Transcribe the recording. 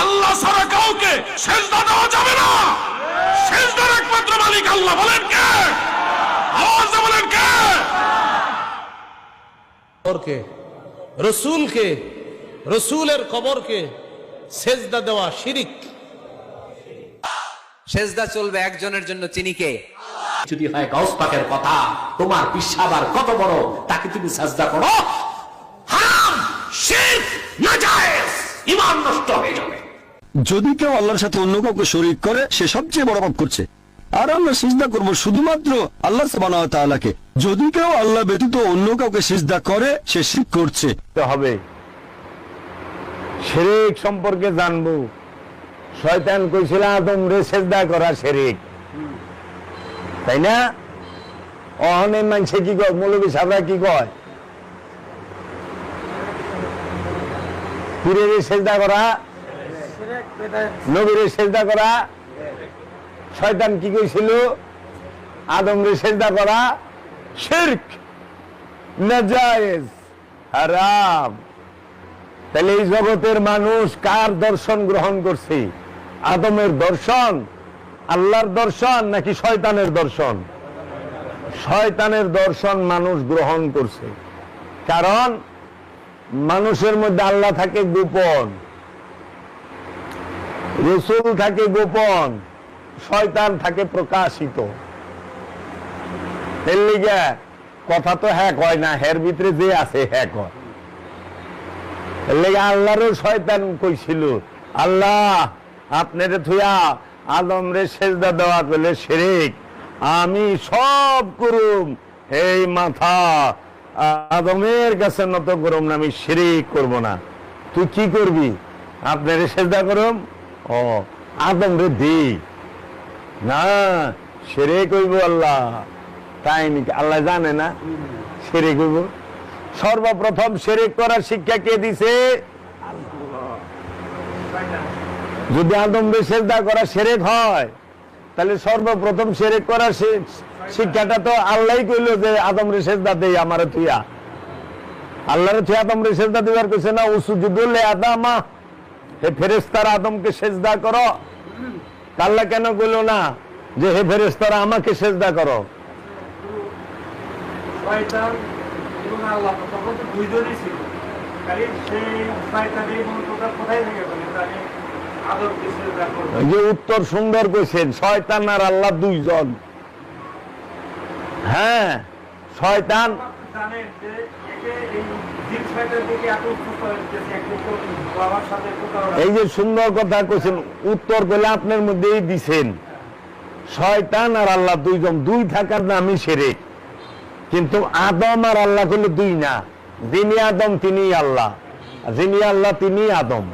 আল্লাহ ছাড়া কাউকে সেজদা দেওয়া যাবে না। সেজদার একমাত্র মালিক আল্লাহ। বলেন কে? আওয়াজ বলেন কে? রসুলকে রসুলের কবরকে সেজদা দেওয়া শিরিক। সেজদা চলবে একজনের জন্য চিনিকে যদি হয় গাউস পাকের কথা তোমার পিসাব আর কত বড় তাকে তুমি সাজদা করো। হারাম শিরক নাজায়েজ। ঈমান নষ্ট হয়ে যাবে। যদি কেউ আল্লাহর সাথে অন্য কাউকে শরিক করে সে সবচেয়ে বড় পাপ করছে। আর আমরা সিজদা করব শুধুমাত্র আল্লাহ সুবহানাহু ওয়া তাআলাকে। যদি কেউ আল্লাহ ব্যতীত অন্য কাউকে সিজদা করে সে শিরক করছে। হবে। শেরেক সম্পর্কে জানব। শয়তান কইছিল আদম রে সেজদা করা শেরেক। তাই না? অহনে মানছে কি কয়? মৌলবী সাহরা কি কয়? পীরের সেজদা করা নবীরে সেজদা করা, শয়তান কি কইছিল? আদম রে সেজদা করা, শিরক, নাজায়েজ, হারাম। তাহলে এই জগতের মানুষ কার দর্শন গ্রহণ করছে? আদমের দর্শন, আল্লাহর দর্শন নাকি শয়তানের দর্শন? শয়তানের দর্শন মানুষ গ্রহণ করছে। কারণ মানুষের মধ্যে আল্লাহ থাকে গোপন। রসুল থাকে গোপন। শয়তান থাকে প্রকাশিত। কথা তো হ্যাক হয় না, হের ভিতরে যে আছে হ্যাক হয়। আল্লাহরও শয়তান কইছিল, আল্লাহ, আপনার থুয়া আদম রে সেজদা দেওয়া করলে শেরেক। আমি সব করুম। এই মাথা আদমের কাছে নত করুম না, আমি শিরিক করব না। তুই কি করবি? আপনার সেজদা করুম? ও আদম রে দি। না সেরে কইব আল্লাহ। তাই নাকি? আল্লাহ জানে না সেরে কইব সর্বপ্রথম সেরেক করার শিক্ষা কে দিছে? যদি আদম রে সেজদা করা সেরেক হয়, তাহলে সর্বপ্রথম সেরেক করার শি- শিক্ষাটা তো আল্লাহই কইলো যে আদম সেজদা দেই আমার তুইয়া আল্লাহরে তুই আদম রে সেজদা দিবার কইছে না উসুজুদুল আদামা হে ফেরেস্তারা আদমকে সেজদা করো। আল্লাহ কেন কইলো না যে হে ফেরেস্তারা আমাকে সেজদা করো? আল্লাহ এই যে উত্তর সুন্দর কইছেন শয়তান আর আল্লাহ দুইজন। হ্যাঁ শয়তান। এই যে সুন্দর কথা কইছেন, উত্তর কইলে আপনার মধ্যেই দিছেন। শয়তান আর আল্লাহ দুইজন, দুই থাকার নামই সেরে। কিন্তু আদম আর আল্লাহ করলে দুই না। যিনি আদম তিনি আল্লাহ। যিনি আল্লাহ তিনি আদম।